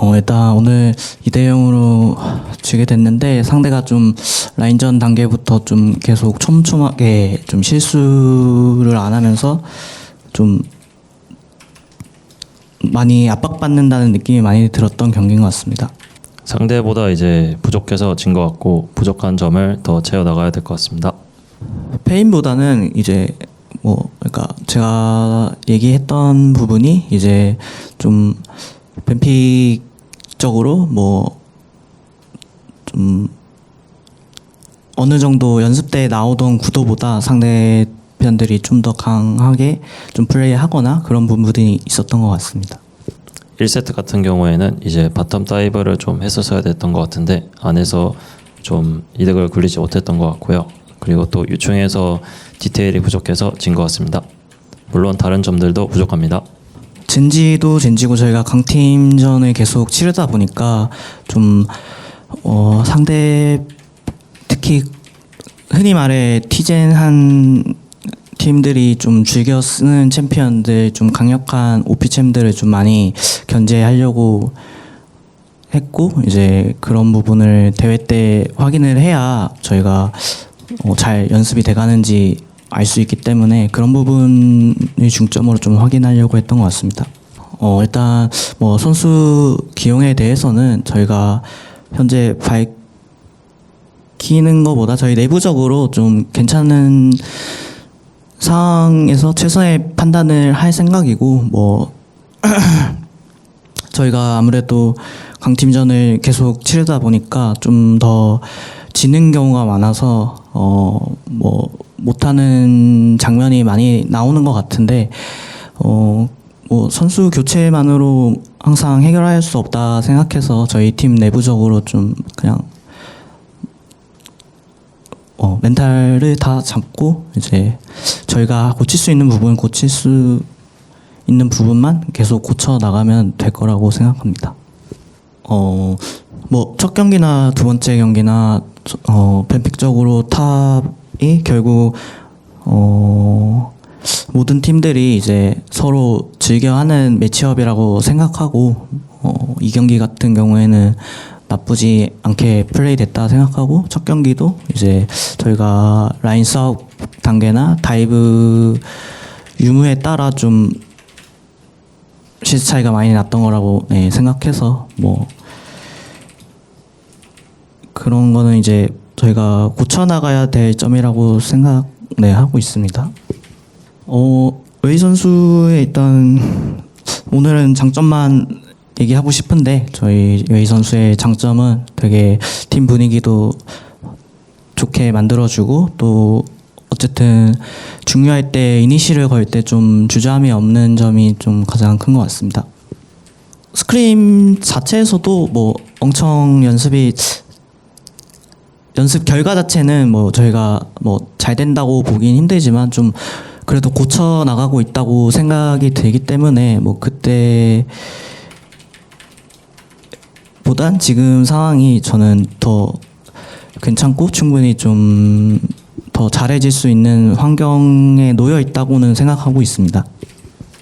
어, 일단 오늘 2대 0으로 지게 됐는데 상대가 좀 라인전 단계부터 좀 계속 촘촘하게 좀 실수를 안 하면서 좀 많이 압박받는다는 느낌이 많이 들었던 경기인 것 같습니다. 상대보다 이제 부족해서 진 것 같고 부족한 점을 더 채워 나가야 될 것 같습니다. 페인보다는 이제 뭐 그러니까 제가 얘기했던 부분이 이제 좀 뱀픽 적으로 뭐 좀 어느 정도 연습 때 나오던 구도보다 상대편들이 좀 더 강하게 좀 플레이하거나 그런 부분들이 있었던 것 같습니다. 1세트 같은 경우에는 이제 바텀 다이브를 좀 했었어야 됐던 것 같은데 안에서 좀 이득을 굴리지 못했던 것 같고요. 그리고 또 유충에서 디테일이 부족해서 진 것 같습니다. 물론 다른 점들도 부족합니다. 젠지도 젠지고 저희가 강팀전을 계속 치르다 보니까 좀 어, 상대 특히 흔히 말해 티젠 한 팀들이 좀 즐겨 쓰는 챔피언들 좀 강력한 오피 챔들을 좀 많이 견제하려고 했고 이제 그런 부분을 대회 때 확인을 해야 저희가 어, 잘 연습이 돼가는지 알 수 있기 때문에 그런 부분을 중점으로 좀 확인하려고 했던 것 같습니다. 어, 일단 뭐 선수 기용에 대해서는 저희가 현재 밝히는 것보다 저희 내부적으로 좀 괜찮은 상황에서 최선의 판단을 할 생각이고 뭐 저희가 아무래도 강팀전을 계속 치르다 보니까 좀 더 지는 경우가 많아서 어 뭐 못하는 장면이 많이 나오는 것 같은데 어 뭐 선수 교체만으로 항상 해결할 수 없다 생각해서 저희 팀 내부적으로 좀 그냥 어 멘탈을 다 잡고 이제 저희가 고칠 수 있는 부분 고칠 수 있는 부분만 계속 고쳐 나가면 될 거라고 생각합니다. 어, 뭐, 첫 경기나 두 번째 경기나, 어, 뱀픽적으로 탑 이 결국, 어, 모든 팀들이 이제 서로 즐겨하는 매치업이라고 생각하고, 어, 이 경기 같은 경우에는 나쁘지 않게 플레이 됐다 생각하고, 첫 경기도 이제 저희가 라인 싸움 단계나 다이브 유무에 따라 좀 실수 차이가 많이 났던 거라고 네, 생각해서 뭐 그런 거는 이제 저희가 고쳐 나가야 될 점이라고 생각 네, 하고 있습니다. 어, 웨이 선수의 일단 오늘은 장점만 얘기하고 싶은데 저희 웨이 선수의 장점은 되게 팀 분위기도 좋게 만들어주고 또 어쨌든 중요할 때 이니시를 걸 때 좀 주저함이 없는 점이 좀 가장 큰 것 같습니다. 스크림 자체에서도 뭐 엄청 연습이 연습 결과 자체는 뭐 저희가 뭐 잘 된다고 보긴 힘들지만 좀 그래도 고쳐 나가고 있다고 생각이 들기 때문에 뭐 그때 보단 지금 상황이 저는 더 괜찮고 충분히 좀 더 잘해질 수 있는 환경에 놓여 있다고는 생각하고 있습니다.